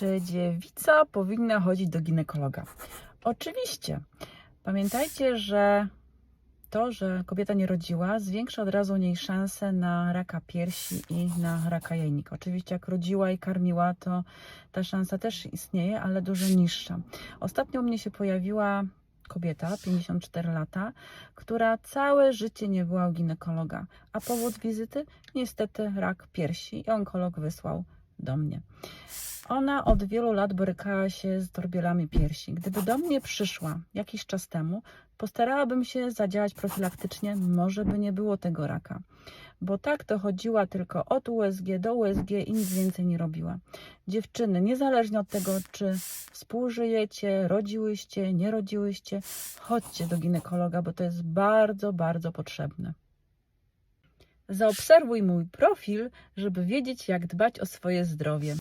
Czy dziewica powinna chodzić do ginekologa? Oczywiście. Pamiętajcie, że to, że kobieta nie rodziła, zwiększa od razu niej szanse na raka piersi i na raka jajnika. Oczywiście, jak rodziła i karmiła, to ta szansa też istnieje, ale dużo niższa. Ostatnio u mnie się pojawiła kobieta, 54 lata, która całe życie nie była u ginekologa, a powód wizyty niestety rak piersi i onkolog wysłał do mnie. Ona od wielu lat borykała się z torbielami piersi. Gdyby do mnie przyszła jakiś czas temu, postarałabym się zadziałać profilaktycznie, może by nie było tego raka. Bo tak to chodziła tylko od USG do USG i nic więcej nie robiła. Dziewczyny, niezależnie od tego, czy współżyjecie, rodziłyście, nie rodziłyście, chodźcie do ginekologa, bo to jest bardzo, bardzo potrzebne. Zaobserwuj mój profil, żeby wiedzieć, jak dbać o swoje zdrowie.